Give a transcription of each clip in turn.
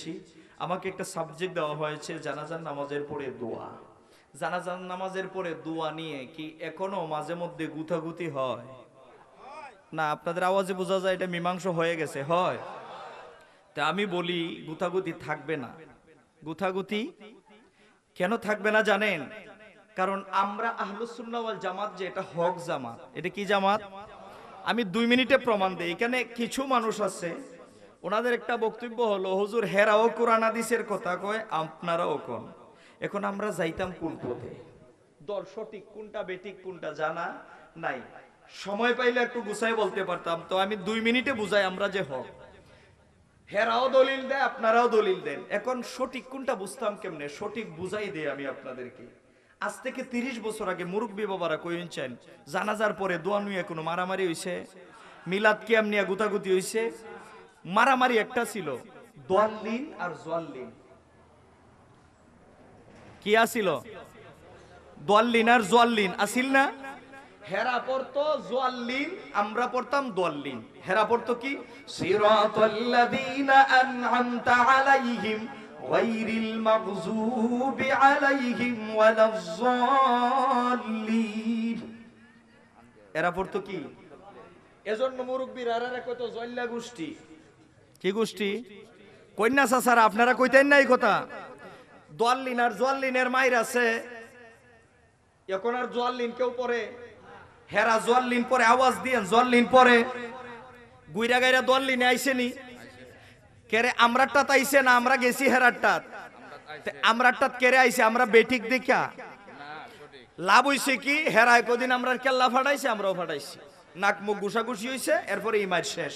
এসেছি আমাকে একটা সাবজেক্ট দেওয়া হয়েছে জানাজান নামাজের পরে দোয়া। জানাজান নামাজের পরে দোয়া নিয়ে কি এখনও মাঝে মধ্যে গুথাগুতি হয়? না, আপনাদের আওয়াজে বোঝা যায় এটা মীমাংস হয়ে গেছে, হয়। তা আমি বলি গুথাগুতি থাকবে না। গুথাগুতি কেন থাকবে না জানেন? কারণ আমরা আহলুসুল্লাওয়াল জামাত যে, এটা হক জামাত। এটা কি জামাত? আমি দুই মিনিটে প্রমাণ দেই। এখানে কিছু মানুষ আছে ওনাদের একটা বক্তব্য হলো, হুজুর, হেরাও কোরআন হাদিসের কথা কয়, আপনারাও কোন? এখন আমরা যাইতাম কোন পথে? দল সঠিক কোনটা, বেঠিক কোনটা জানা নাই। সময় পাইলে একটু গুছাই বলতে পারতাম, তো আমি দুই মিনিটে বুঝাই আমরা যে হক। হেরাও দলিল দেয়, আপনারাও দলিল দেন। এখন সঠিক কোনটা বুঝতাম কেমনে? সঠিক বুঝাই দেই আমি আপনাদেরকে। আজ থেকে তিরিশ বছর আগে মুরব্বী বাবারা কইছেন, জানাজার পরে দোয়া নুয়ে কোনো মারামারি হইছে? মিলাদ কিয়াম নিয়ে গুতাগুতি হইছে? মারামারি একটা ছিল। দোয়াল্লিন আর জোয়াল্লিন। কি আসিল দোয়াল্লিন আর জোয়াল্লিন আসিল না? হেরা পড়তো জোয়াল্লিন আমরা পড়তাম দোয়াল্লিন। হেরা পড়তো কি? সিরাতাল্লাযীনা আন'আমতা আলাইহিম গায়রিল মাগযুবি আলাইহিম ওয়ালাজ-যাল্লিন এরা পড়তো কি? এজন্য মুরব্বীর আর এরা কত জল্লা গোষ্ঠী। কি গোষ্ঠী? কন্যা চাচারা আপনারা কইতেন না এই কথা? দোয়াল্লিন আর জোয়াল্লিনের মাইর আছে। এখন আর জোয়াল্লিন কেউ পরে? হেরা জোয়াল্লিন পরে আওয়াজ দিয়েন জোয়াল্লিন পরে। গুইরা গাইরা দোয়াল্লিনে আইসেনি। কেরে আমরারটা তাইছে না আমরা গেছি হেরারটাত। আমরারটাত কেরে আইছে আমরা বেঠিক দেখা লাভ হইছে কি? হেরা কদিন আমরা কেল্লা ফাটাইছে আমরাও ফাটাইছি। নাক মুখ ঘুষাঘুষি হয়েছে এরপরে ইমাজ শেষ।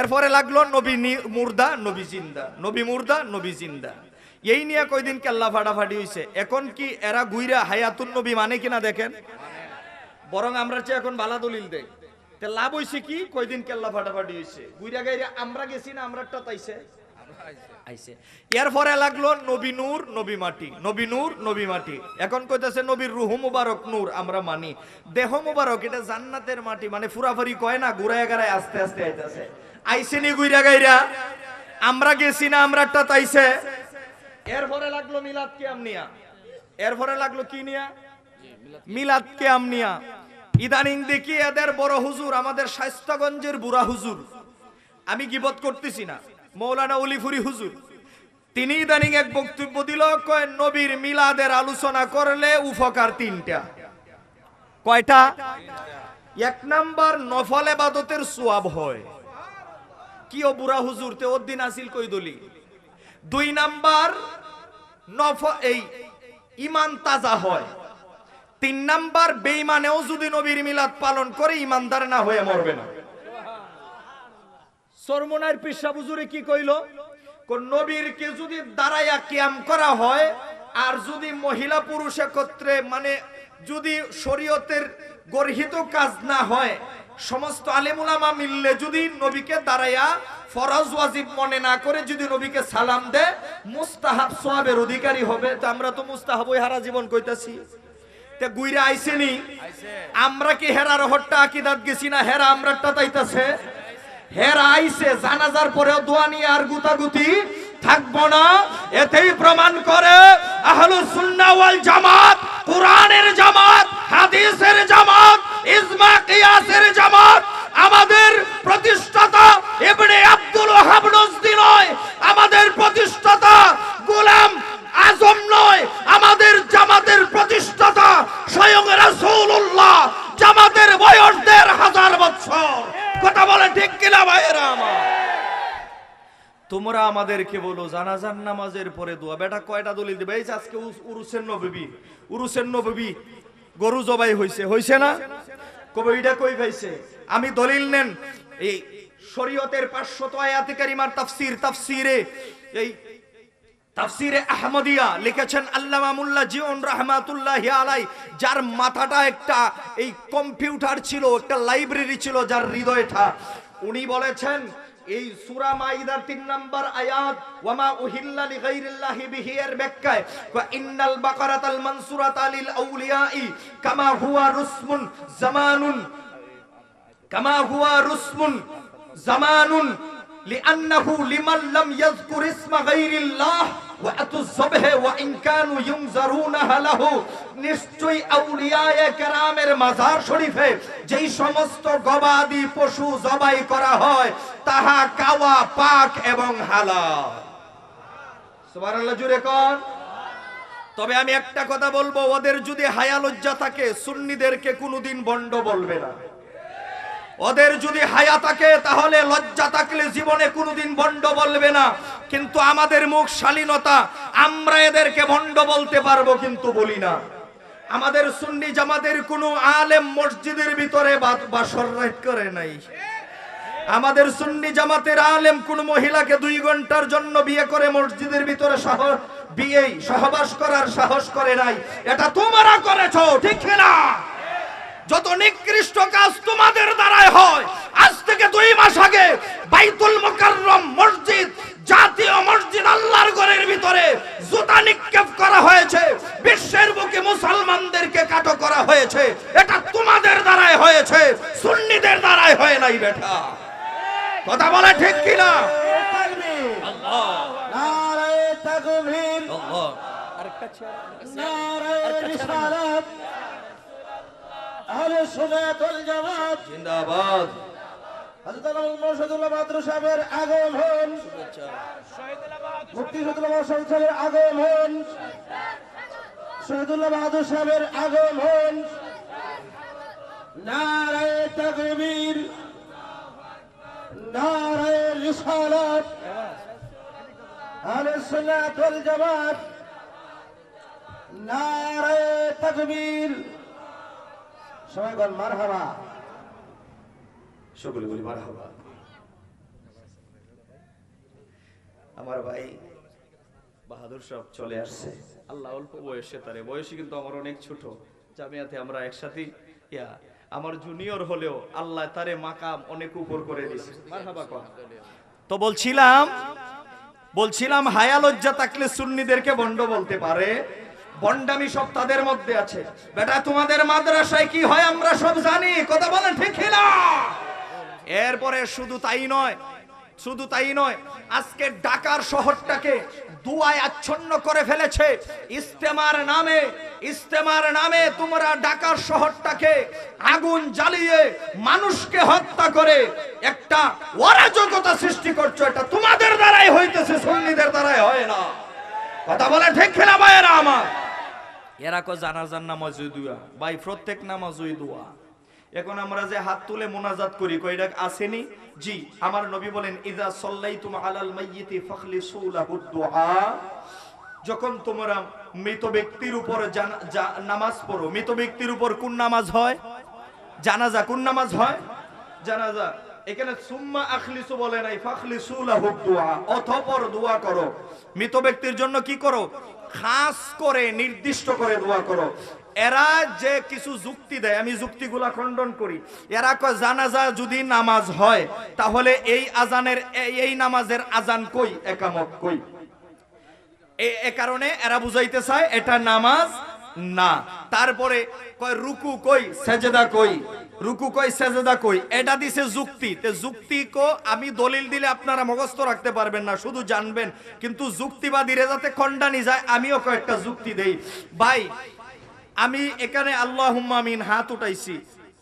এরপরে লাগল নবী মুর্দা, নবী জিন্দা। নবী মুর্দা, নবী জিন্দা। এই নিয়ে কয়দিন কেল্লা ফাটাফাটি হয়েছে এখন কি এরা গুইরা হায়াতুন নবী মানে কিনা দেখেন? বরং আমরা চেয়ে এখন বালা দলিল দেয় লাভ হয়েছে কি? কয়দিন কেল্লা ফাটাফাটি হয়েছে গুইরা গাইরা আমরা গেছি না আমরাটা তাইছে? আইছে। এর পরে লাগল নবী নূর, নবী মাটি। নবী নূর, নবী মাটি। এখন কইতাছে নবীর রুহ মুবারক নূর, আমরা মানি। দেহ মুবারক, এটা জান্নাতের মাটি মানে ফুরাফুরি কয় না, ঘুরায় গারায় আস্তে আস্তে আইতাছে। আইসেনি গুইরা গাইরা? আমরা গেছি না আমরাটা তাইছে। এর পরে লাগল মিলাদ কিয়াম নিয়া। এর পরে লাগল কি নিয়া? মিলাদ কিয়াম নিয়া। ইদানিং দেখি এদের বড় হুজুর, আমাদের স্বাস্থ্যগঞ্জের বুড়া হুজুর। আমি গিবত করতেছি না। মৌলানা অলিফুরি হুজুর, তিনি ইদানিং এক বক্তব্য দিল, কয় নবীর মিলাদের আলোচনা করলে উপকার তিনটা। কয়টা? এক নাম্বার, নফল এবাদতের সোয়াব হয়। কি ও বুড়া হুজুর, তে দিন আসিল কই দলি? দুই নাম্বার, নফ, এই ইমান তাজা হয়। তিন নাম্বার বেইমানেও যদি নবীর মিলাদ পালন করে ইমানদার না হয়ে মরবে না। সরমনার পিসা বুজুরে কি কইল? কোন নবীরকে যদি দাঁড়াইয়া কিয়াম করা হয় আর যদি মহিলা পুরুষ একত্রে মানে যদি শরীয়তের গর্হিত কাজ না হয় সমস্ত আলেমুলামা মিললে যদি নবীকে দাঁড়াইয়া ফরজ ওয়াজিব মনে না করে যদি নবীকে সালাম দেয় মুস্তাহাব সোয়াবের অধিকারী হবে। তো আমরা তো মুস্তাহাবই হারা জীবন কইতাছি। তে গুইরা আইসেনি? আমরা কি হেরার হট্টা আকিদাত গেছি না? হেরা আমরাটা তাইতাছে। হেরা আইসে জানাজার পরেও দোয়া নিয়ে আর গুতাগুতি থাকব না। এতেই প্রমাণ করে আহলুস সুন্নাহ ওয়াল জামাত, কোরআনের জামাত, হাদিসের জামাত, ইজমা কিয়াসের জামাত। আমাদের প্রতিষ্ঠাতা ইবনে আব্দুল ওয়াহাব নজদি নয়, আমাদের প্রতিষ্ঠাতা গোলাম আজম নয়, আমাদের জামাতের প্রতিষ্ঠাতা স্বয়ং রাসূলুল্লাহ জামাতের বয়স দেড় হাজার বছর কথা বলে ঠিক কিনা ভাইয়েরা আমার? তোমরা আমাদেরকে বলো জানাজান নামাজের পরে দোয়া। বেটা, কয়টা দলিল দিবে? আজকে উরুসের নবী। উরুসের নবী গরু জবাই হইছে। হইছে না? কবে এটা কই পাইছে? আমি দলিল নেন। এই শরীয়তের পাঁচশত আয়াতে কারিমার তাফসির, তাফসিরে এই তাফসিরে আহমদিয়া লিখেছেন আল্লামা মুল্লা জিওন রহমাতুল্লাহ আলাই যার মাথাটা একটা এই কম্পিউটার ছিল, একটা লাইব্রেরি ছিল যার হৃদয়টা। উনি বলেছেন, এই সূরা মাইদার তিন নম্বর আয়াত, ওয়ামা উহিল্লা লিগাইরিল্লাহি বিহি এর ব্যাখ্যায়, ওয়া ইন্নাল বাকারাতাল মানসুরাতা লিল আউলিয়াই, কামা হুয়া রুসমুন জামানুন, কামা হুয়া রুসমুন জামানুন লিআন্নাহু লিমান লাম ইয়াযকুর ইসমা গায়রিল্লাহ যেই সমস্ত গবাদি পশু জবাই করা হয়, তাহা কাওয়া, পাক এবং হালাল। সুবহানাল্লাহ কোন। তবে আমি একটা কথা বলব, ওদের যদি হায়া লজ্জা থাকে, সুন্নিদেরকে কোনোদিন বন্ড বলবে না। ওদের যদি হায়া থাকে, তাহলে লজ্জা থাকলে জীবনে কোনোদিন বন্ড বলবে না। কিন্তু আমাদের মুখ শালীনতা, আমরা এদেরকে ভণ্ড বলতে পারব কিন্তু বলি না। আমাদের সুন্নি জামাতের কোনো আলেম মসজিদের ভিতরে করে নাই। আমাদের সুন্নি জামাতের আলেম কোন মহিলাকে দুই ঘণ্টার জন্য বিয়ে করে মসজিদের ভিতরে সহ বিয়ে সহবাস করার সাহস করে নাই। এটা তোমরা করেছ, ঠিক না যত নিকৃষ্ট কাজ তোমাদের দ্বারাই হয় আজ থেকে দুই মাস আগে বাইতুল মোকাররম মসজিদ জাতীয় মসজিদ আল্লাহর ঘরের ভিতরে জুতা নিক্ষেপ করা হয়েছে বিশ্বের বুকে মুসলমানদেরকে কাটো করা হয়েছে এটা তোমাদের দ্বারাই হয়েছে সুন্নিদের দ্বারাই হয় নাই বেটা। কথা বলে ঠিক কিনা? নারায়ে তাকবীর। নারায়ে রিসালাত। আহলে সুন্নাত ওয়াল জামাত। জিন্দাবাদ। হযরত আল মুর্শিদুল্লাহ মাদ্রাসা সাহেবের আগমন মুফতি শহীদুল্লাহ মাদ্রাসা সাহেবের আগমন শহীদুল্লাহ বাহাদুর সাহেবের আগমন নারায়ে তাকবীর নারায়ে রিসালাত। আহলে সুন্নাত ওয়াল জামাত নারায়ে তাকবীর। সবাই বল, মারহাবা। সকলে বলি, মারহাবা। আমার ভাই বাহাদুর সব চলে আসছে। আল্লাহ অল্প বয়সে তারে। বয়সে কিন্তু আমার অনেক ছোট। জামিয়াতে আমরা একসাথে, ইয়া, আমার জুনিয়র হলেও আল্লাহ তারে মাকাম অনেক উপর করে দিছে। তো বলছিলাম বলছিলাম হায়া লজ্জা থাকলে সুন্নিদেরকে বন্ড বলতে পারে। বন্ডামি সব তাদের মধ্যে আছে। বেটা, তোমাদের মাদ্রাসায় কি হয় আমরা সব জানি, কথা বলেন ঠিক এরপরে শুধু তাই নয়, শুধু তাই নয়, আজকে ঢাকার শহরটাকে দুয়ায় আচ্ছন্ন করে ফেলেছে। ইস্তেমার নামে ইস্তেমার নামে তোমরা ঢাকার শহরটাকে আগুন জ্বালিয়ে মানুষকে হত্যা করে একটা অরাজকতা সৃষ্টি করছ, এটা তোমাদের দ্বারাই হইতেছে, সুন্নিদের দ্বারাই হয় না। কথা বলে ঠিক খেলা ভাইয়েরা আমার? এরা কো জানাজার নামাজই দুয়া, ভাই প্রত্যেক নামাজই দোয়া। এখন আমরা যে হাত তুলে মোনাজাত করি কইটা আসেনি? জি, আমার নবী বলেন, ইদা সাল্লাইতুম আলাল মাইয়িতি ফাখলিসু লাহু দুআ যখন তোমরা মৃত ব্যক্তির উপর নামাজ পড়ো, মৃত ব্যক্তির উপর কোন নামাজ হয়? জানাজা কোন নামাজ হয়? জানাজা, এখানে সুম্মা আখলিসু বলে নাই, ফাখলিসু লাহু দুআ অতঃপর দোয়া করো। মৃত ব্যক্তির জন্য কি করো? খাস করে, নির্দিষ্ট করে দোয়া করো। এরা যে কিছু যুক্তি দেয়, আমি যুক্তিগুলা খণ্ডন করি। এরা কয়, জানাজা যদি নামাজ হয়, তাহলে এই আজানের, এই- নামাজের আজান কই? একামত কই? এ কারণে এরা বুঝাইতে চায়, এটা নামাজ না। তারপরে কয়, রুকু কই, সেজেদা কই? রুকু কই, সেজেদা কই? এটা দিছে যুক্তি। তে যুক্তি কো আমি দলিল দিলে আপনারা মুখস্থ রাখতে পারবেন না, শুধু জানবেন। কিন্তু যুক্তিবাদীরা যাতে খণ্ডানি যায়, আমিও কয়েকটা যুক্তি দেই। ভাই, আমি এখানে আল্লাহ আমিন হাত উঠাইছি।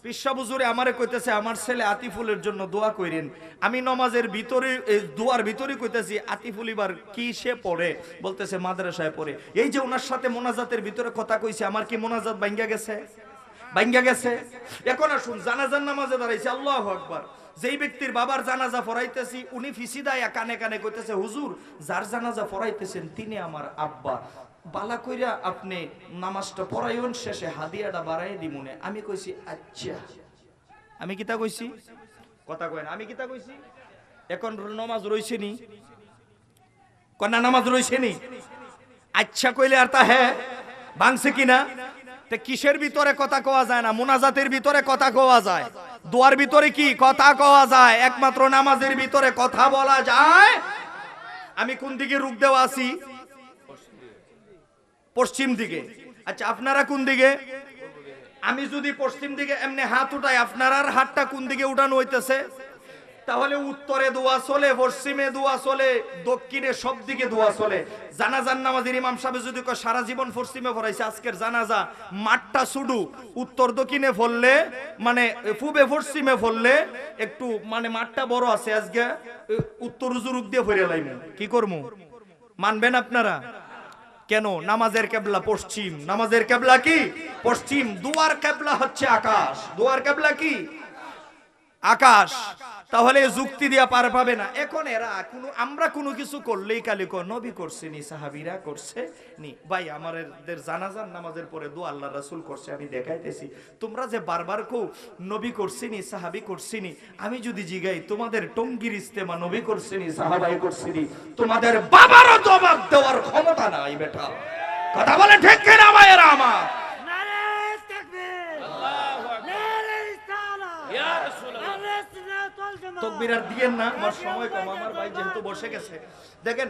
পিসাবুজুরে আমারে কইতেছে, আমার ছেলে আতিফুলের জন্য দোয়া কইরেন। আমি নমাজের ভিতরে দোয়ার ভিতরে কইতেছি, আতিফুল এবার কি সে পড়ে? বলতেছে, মাদ্রাসায় পড়ে। এই যে ওনার সাথে মোনাজাতের ভিতরে কথা কইছে, আমার কি মোনাজাত ভাঙ্গা গেছে? ভাঙ্গা গেছে। এখন আসুন, জানাজার নামাজে দাঁড়াইছে, আল্লাহ আকবার। যেই ব্যক্তির বাবার জানাজা পড়াইতেছি উনি ফিসিদায়া কানে কানে কইতেছে, হুজুর, যার জানাজা পড়াইতেছেন তিনি আমার আব্বা। বালা কইরা আপনি নামাজটা পড়াইন শেষে হাদিয়াটা বাড়াই দিমুনে আমি কইছি আচ্ছা। আমি কিতা কইছি? কথা কয় না, আমি কিতা কইছি? এখন নামাজ রইছে নি? কন্যা নামাজ রইছে নি? আচ্ছা কইলে আর তা হ্যাঁ ভাঙছে কিনা? তে কিসের ভিতরে কথা কওয়া যায় না? মোনাজাতের ভিতরে কথা কওয়া যায়। দোয়ার ভিতরে কি কথা কওয়া যায়? একমাত্র নামাজের ভিতরে কথা বলা যায়। আমি কোন দিকে রূপ দেওয়া আছি? পশ্চিম দিকে। আচ্ছা আপনারা কোন দিকে? আমি যদি পশ্চিম দিকে এমনি হাত উঠাই, আপনার হাতটা কোন দিকে উঠানো হইতেছে? তাহলে উত্তরে দোয়া চলে, পশ্চিমে দোয়া চলে, দক্ষিণে সব দিকে দোয়া চলে। জানাজার নামাজের ইমাম সাহেব যদি কয়, সারা জীবন পশ্চিমে পড়াইছে, আজকের জানাজা মাঠটা শুডু উত্তর দক্ষিণে ফললে মানে পূবে পশ্চিমে ফললে একটু মানে মাঠটা বড় আছে, আজকে উত্তর উজুরুক দিয়ে ফিরে লাইমু। কি করমু? মানবেন আপনারা? কেন? নামাজের কেবলা পশ্চিম। নামাজের কেবলা কি? পশ্চিম। দুয়ার কেবলা হচ্ছে আকাশ। দুয়ার কেবলা কি? আকাশ, তাহলে যুক্তি দিয়া পার পাবে না। এখন এরা কোনো আমরা কোনো কিছু করলেই কালি নবী করছে নি সাহাবীরা করছে নি ভাই আমাদের জানাজার নামাজের পরে দু আল্লাহ রাসূল করছে, আমি দেখাইতেছি। তোমরা যে বারবার কো নবী করছে নি সাহাবী করছে নি আমি যদি জিগাই, তোমাদের টঙ্গির ইস্তেমা নবী করছে নি সাহাবাই করছে নি তোমাদের বাবারও জবাব দেওয়ার ক্ষমতা নাই, বেটা। কথা বলে ঠিক কিনা মায়েরা আমার নারে তাকবীর নারে রিসালাত ইয়া রাসূলুল্লাহ নারে সুন্নাত ওয়াল জামাত তকবির আর দিয়েন না, আমার সময় কম, আমার ভাই যেহেতু বসে গেছে। দেখেন,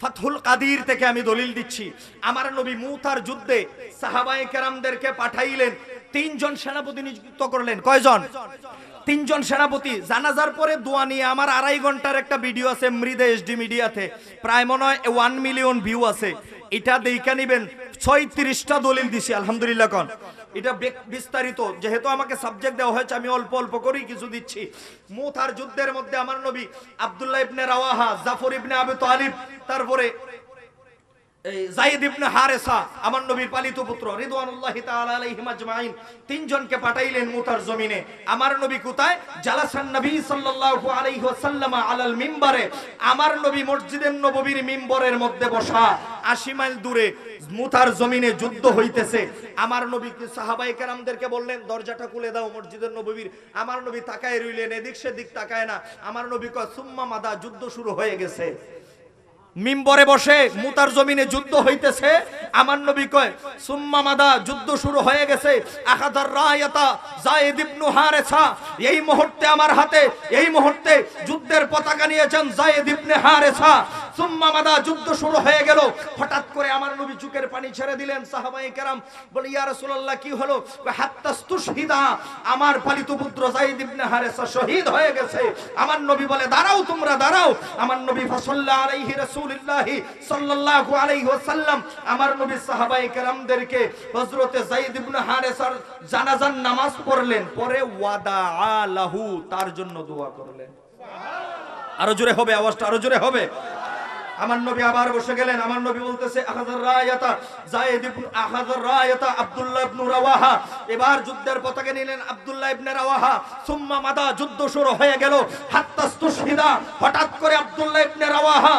ফাতহুল কাদির থেকে আমি দলিল দিচ্ছি। আমার নবী মুতার যুদ্ধে সাহাবায়ে কেরামদেরকে পাঠাইলেন, তিনজন সেনাপতি নিযুক্ত করলেন। কয়জন? তিনজন সেনাপতি। জানাজার পরে দোয়া নিয়ে আমার আড়াই ঘণ্টার একটা ভিডিও আছে মৃদে এসডি মিডিয়াতে। প্রায় মনে হয় ওয়ান মিলিয়ন ভিউ আছে। এটা দেখা নিবেন, ছয়ত্রিশটা দলিল দিছি, আলহামদুলিল্লাহ কন। এটা বিস্তারিত। যেহেতু আমাকে সাবজেক্ট দেওয়া হয়েছে, আমি অল্প অল্প করেই কিছু দিচ্ছি। মুতার যুদ্ধের মধ্যে আমার নবী আব্দুল্লাহ ইবনে রাওয়াহা, জাফর ইবনে আবু তালিব, তারপরে আমার নবীর নবী মসজিদের নববীর মিম্বরের মধ্যে বসা। 80 মাইল দূরে মুতার জমিনে যুদ্ধ হইতেছে। আমার নবী সাহাবায়ে কেরামদেরকে বললেন, দরজাটা খুলে দাও মসজিদের নববীর আমার নবী তাকায় রইলেন, এদিক সেদিক তাকায় না। আমার নবী কয়, সুম্মা মাদা, যুদ্ধ শুরু হয়ে গেছে। মিম্বরে বসে মুতার জমিনে যুদ্ধ হইতেছে। আমার নবী কয়, সুম্মা মাদা, যুদ্ধ শুরু হয়ে গেছে। আখাদার রায়াতা জায়েদ ইবনু হারেসা, এই মুহূর্তে আমার হাতে, এই মুহূর্তে যুদ্ধের পতাকা নিয়েছেন জায়েদ ইবনে হারেসা। আমার পালিত পুত্র শহীদ হয়ে গেছে। আমার নবী বলে, দাঁড়াও তোমরা, দাঁড়াও। আমার নবী আমার নবী সাহাবায়ে কেরামদেরকে নামাজ পড়লেন। পরে ওয়াদা আলাহু, তার জন্য দোয়া করলেন। আরও জোরে হবে, আওয়াজটা আরও জোরে হবে। আমার নবী আবার বসে গেলেন, আমার নবী বলতেছে আহাজার রায়াতা জায়েদ ইবনে আহাজার রায়াতা আব্দুল্লাহ ইবনে রাওয়াহা। এবার যুদ্ধের পতাকা নিলেন আব্দুল্লাহ ইবনে রাওয়াহা। সুম্মা মাদা যুদ্ধ শুরু হয়ে গেল। হাত্তাস্তুশহিদা হঠাৎ করে আব্দুল্লাহ ইবনে রাওয়াহা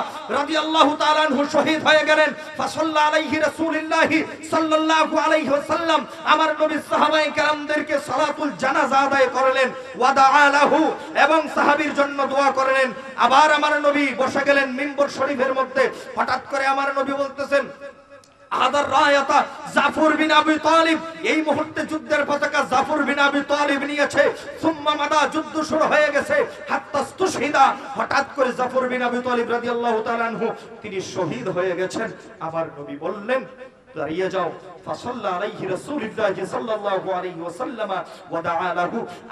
ওয়াসাল্লাম। আমার নবী সাহাবায়ে কেরামদেরকে সালাতুল জানাজা আদায় করলেন। ওয়াদা এবং সাহাবীর জন্য দোয়া করলেন। আবার আমার নবী বসে গেলেন মিম্বর শরীফের মধ্যে। হঠাৎ করে আমার নবী বলতেছেন আদার রায়াতা জাফর বিন আবি তালিব। এই মুহূর্তে যুদ্ধের পতাকা জাফর বিন আবি তালিব নিয়েছে। সুম্মা মাদা যুদ্ধ শুরু হয়ে গেছে। হাত্তাস্তুশহিদা হঠাৎ করে জাফর বিন আবি তালিব রাদিয়াল্লাহু তাআলা আনহু, তিনি শহীদ হয়ে গেছেন। আবার নবী বললেন দাঁড়িয়ে যাও।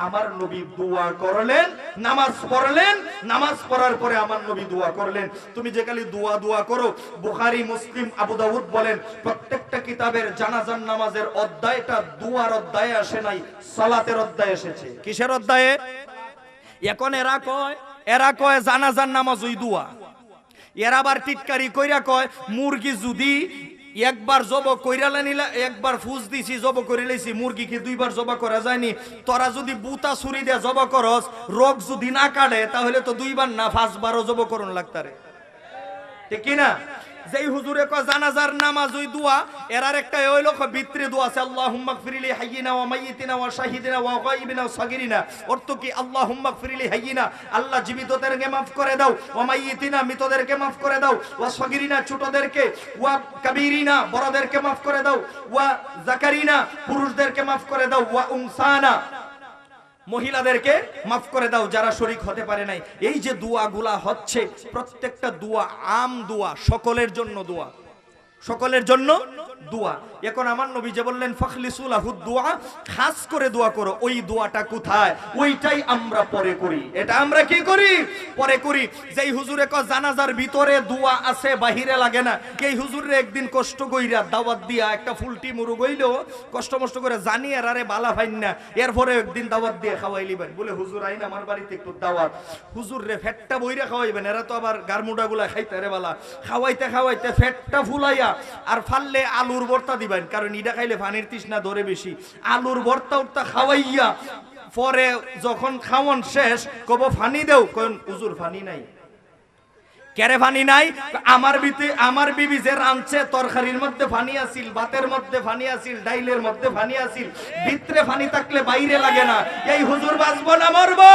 আমার নবী দোয়া করলেন, নামাজ পড়লেন, নামাজ পড়ার পরে আমার নবী দোয়া করলেন। তুমি যে খালি দোয়া দোয়া করো মুসলিম, আবু দাউদ বলেন, প্রত্যেকটা কিতাবের নামাজের অধ্যায়টা দুয়ার অধ্যায়ে আসে নাই, সালাতের অধ্যায়ে এসেছে। কিসের অধ্যায়ে? এখন এরা কয় এরা কয় জানাজার নামাজ ওই দোয়া। এর আবার টিটকারি কইরা কয়, মুরগি যদি একবার জব কইরা নিলা, একবার ফুজ দিছি, জব করে লইছি, মুরগি কি দুইবার জবা করা যায়নি তোরা যদি বুতা ছুরি দিয়ে জবা করস, রোগ যদি না কাটে, তাহলে তো দুইবার না, পাঁচবারও জব করুন লাগতারে। ঠিক কি না? যেই হুজুরে কয়, জানাজার নামাজ ওই দোয়া, এরার একটা ওই লোক ভিতরে দোয়া আছে, আল্লাহুম্মা গফিরলি হাইয়িনা ওয়া মাইয়িতিনা ওয়া শাহিদিনা ওয়া গায়িবিনা ওয়া সাগিরিনা। অর্থ কি? আল্লাহুম্মা গফিরলি হাইয়িনা। আল্লাহ জীবিতদেরকে maaf করে দাও, ওয়া মাইয়িতিনা মৃতদেরকে maaf করে দাও। ওয়া সাগিরিনা ছোটদেরকে। ওয়া কাবীরিনা বড়দেরকে maaf করে দাও। ওয়া যাকারিনা পুরুষদেরকে maaf করে দাও। ওয়া উনসানা। মহিলাদেরকে মাফ করে দাও যারা শরিক হতে পারে নাই। এই যে দোয়াগুলা হচ্ছে, প্রত্যেকটা দোয়া আম দোয়া, সকলের জন্য দোয়া। সকলের জন্য দোয়া। এখন আমার নবী যে বললেন ফখলিসুলাহু দোয়া, খাস করে দোয়া করো, ওই দোয়াটা কোথায়? ওইটাই আমরা পরে করি। এটা আমরা কি করি? পরে করি। যেই হুজুরে ক জানাজার ভিতরে দোয়া আছে, বাহিরে লাগে না। এই হুজুরে একদিন কষ্ট কইরা দাওয়াত দিয়া একটা ফুলটি মুরু গইলেও কষ্ট মষ্ট করে জানি আর আরে বালা ফাইন না। এরপরে একদিন দাওয়াত দিয়ে খাওয়াইলিবেন বলে, হুজুর, আইন আমার বাড়িতে একটু দাওয়াত। হুজুর রে ফেটটা বইরা খাওয়াইবেন। এরা তো আবার গারমুডা গুলা খাইতে রে বালা। খাওয়াইতে খাওয়াইতে ফেটটা ফুলাইয়া আর ফাললে আলুর ভর্তা দিবেন, কারণ ইটা খাইলে পানির তৃষ্ণা ধরে বেশি। আলুর ভর্তা উর্তা খাওয়াইয়া, পরে যখন খাওয়ান শেষ, কব, ফানি দেও? কোন উজুর ফানি নাই। কেরে ফানি নাই? আমার বিতে, আমার বিবি যে রাঁধছে, তরকারির মধ্যে ফানি আছিল, ভাতের মধ্যে ফানি আছিল, ডাইলের মধ্যে ফানি আছিল, ভিতরে ফানি থাকলে বাইরে লাগে না। এই হুজুর বাঁচবো না মরবো?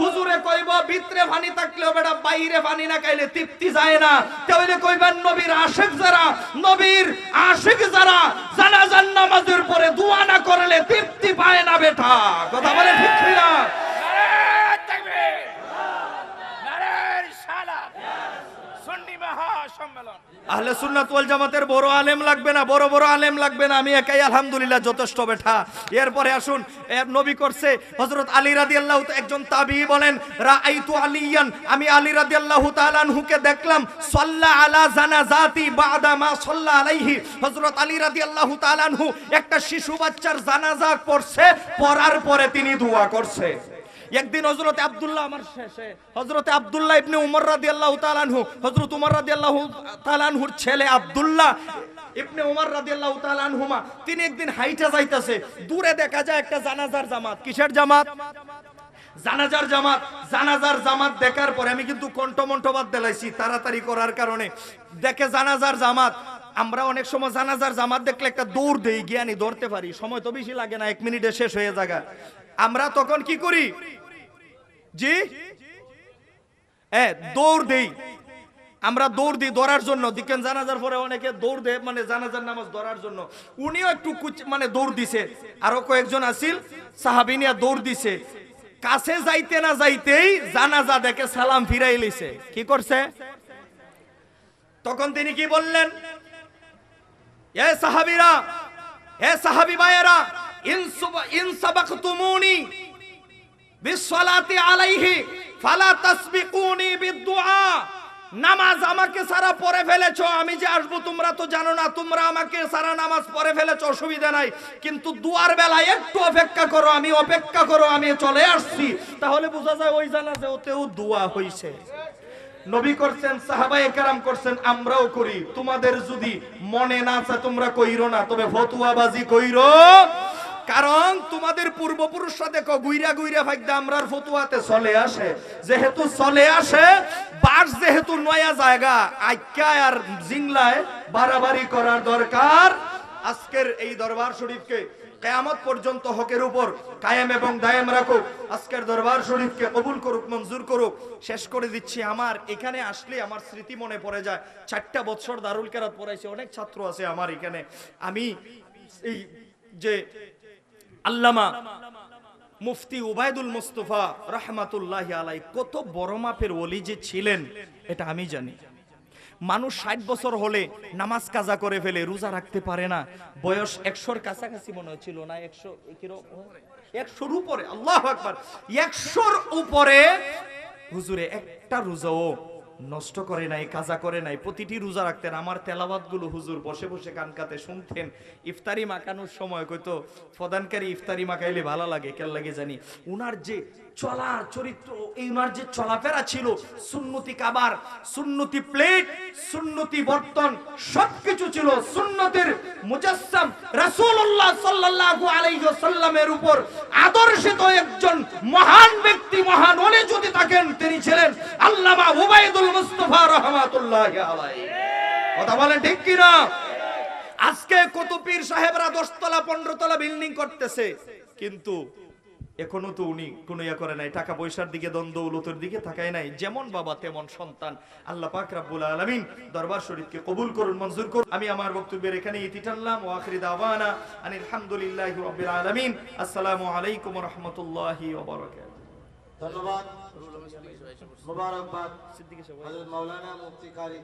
হুজুরে কইব, ভিতরে ফানি থাকলেও বেটা বাইরে ফানি না খাইলে তৃপ্তি যায় না। তাহলে কইবেন, নবীর আশিক যারা, নবীর আশিক যারা জানাজান নামাজের পরে দোয়া না করলে তৃপ্তি পায় না বেটা। কথা বলে ঠিক না নারে তাকবীর নারে রিসালাত সুন্নি মহাসম্মেলন আহলে সুন্নাত ওয়াল জামাতের বড় আলেম লাগবে না, বড় বড় আলেম লাগবে না। আমি একাই আলহামদুলিল্লাহ যথেষ্ট বেঠা। এরপরে আসুন, এর নবী করছে হযরত আলী রাদিয়াল্লাহু একজন তাবি বলেন, রাআইতু আলিয়ান। আমি আলী রাদিয়াল্লাহু তাআলা আনহুকে দেখলাম, সাল্লা আলা জানাজাতি বাদা মা সাল্লা আলাইহি। হযরত আলী রাদিয়াল্লাহু তাআলা আনহু একটা শিশু বাচ্চার জানাজা পড়ছে, পড়ার পরে তিনি দোয়া করছে। একদিন হজরত আব্দুল্লাহ আমার শেষে হজরত আব্দুল্লাহ ইবনে উমর রাদিয়াল্লাহু তাআলা আনহু হজরত উমর রাদিয়াল্লাহু তাআলা আনহুর ছেলে আব্দুল্লাহ ইবনে উমর রাদিয়াল্লাহু তাআলা আনহুমা, তিনি একদিন হাইটা যাইতাছে, দূরে দেখা যায় একটা জানাজার জামাত। কিসের জামাত? জানাজার জামাত। জানাজার জামাত দেখার পরে আমি কিন্তু কণ্ঠমণ্ঠ বাদ দিলাইছি তাড়াতাড়ি করার কারণে। দেখে জানাজার জামাত, আমরা অনেক সময় জানাজার জামাত দেখলে একটা দৌড় দেই, জ্ঞানী ধরতে পারি, সময় তো বেশি লাগে না, এক মিনিটে শেষ হয়ে জায়গা আমরা তখন কি করি? জি? দৌড় দেই। আমরা দৌড় দিই ধরার জন্য। দিকেন জানাজার পরে অনেকে দৌড় দেয় মানে জানাজার নামাজ দৌড়ার জন্য। উনিও একটু মানে দৌড় দিছে। আরও কয়েকজন আসিল সাহাবিনিয়া দৌড় দিছে। কাছে যাইতে না যাইতেই জানাজা দেখে সালাম ফিরাই লিছে কি করছে? তখন তিনি কি বললেন? এ সাহাবিরা, এ সাহাবি ভাইয়েরা আলাইহি, ফালা নামাজ আমাকে সারা ফেলেছো, আমি যে আসব তোমরা তো জানো না, তোমরা আমাকে সারা নামাজ ফেলেছো, অসুবিধা নাই। কিন্তু দুয়ার বেলায় একটু অপেক্ষা করো, আমি অপেক্ষা করো, আমি চলে আসছি। তাহলে বোঝা যায় ওই জানাজে ওতেও দোয়া হইছে। নবী করছেন সাহাবা একরাম করছেন, আমরাও করি। তোমাদের যদি মনে না তোমরা কইরো না, তবে ফতুয়াবাজি কইরো। কারণ তোমাদের পূর্বপুরুষরা দেখো গুইরা গুইরা ভাগ্যে আমরার ফতুয়াতে চলে আসে। যেহেতু চলে আসে, বাস যেহেতু নয়া জায়গা আইকা আর জিংলায় বাড়াবাড়ি করার দরকার। আজকের এই দরবার শরীফকে কেয়ামত পর্যন্ত হকের উপর কায়েম এবং দায়েম রাখুক। আজকের দরবার শরীফকে কবুল করুক, মঞ্জুর করুক। শেষ করে দিচ্ছি আমার। এখানে আসলে আমার স্মৃতি মনে পড়ে যায়। চারটা বছর দারুল কেরাত পড়াইছে, অনেক ছাত্র আছে আমার এখানে। আমি এই যে আল্লামা মুফতি উবায়দুল মুস্তফা রহমাতুল্লাহ আলাই কত বড় মাপের ওলি যে ছিলেন, এটা আমি জানি। মানুষ ষাট বছর হলে নামাজ কাজা করে ফেলে, রোজা রাখতে পারে না। বয়স একশোর কাছাকাছি মনে হচ্ছিল না, একশো একশোর উপরে, আল্লাহ আকবার। একশোর উপরে, হুজুরে, একটা রোজাও নষ্ট করে নাই, কাজা করে নাই, প্রতিটি রোজা রাখতেন। আমার তেলাবাদগুলো হুজুর বসে বসে কানকাতে শুনতেন। ইফতারি মাখানোর সময় কইতো প্রদানকারী ইফতারি মাকাইলে ভালো লাগে, কেন লাগে জানি? উনার যে চলার চরিত্র এই উনার যে চলাফেরা ছিল, সুন্নতি কাবার, সুন্নতি প্লেট, সুন্নতি বর্তন, সবকিছু ছিল সুন্নতির মুজাসসাম। রাসূলুল্লাহ সাল্লাল্লাহু আলাইহি ওয়াসাল্লামের উপর আদর্শিত একজন মহান ব্যক্তি, মহান ওলি যদি থাকেন, তিনি ছিলেন আল্লামা উবাইদুল মুস্তাফা রহমাতুল্লাহি কথা বলেন ঠিক কি আজকে কত সাহেবরা দশতলা পনেরো তলা বিল্ডিং করতেছে। কিন্তু এখনও তো উনি কোনো ইয়া করে নাই, টাকা পয়সার দিকে দ্বন্দ্ব উলতের দিকে তাকায় নাই। যেমন বাবা, তেমন সন্তান। আল্লাহ পাক রাব্বুল আলামিন দরবার শরীফকে কবুল করুন, মঞ্জুর করুন। আমি আমার বক্তব্যের এখানে ইতি টানলাম। ওয়া আখিরি দাওয়ানা আনিল হামদুলিল্লাহি রাব্বিল আলামিন। আসসালামু আলাইকুম ওয়া রাহমাতুল্লাহি ওয়া বারাকাতুহু। ধন্যবাদ। মুবারকবাদ। হযরত মাওলানা মুফতি কারি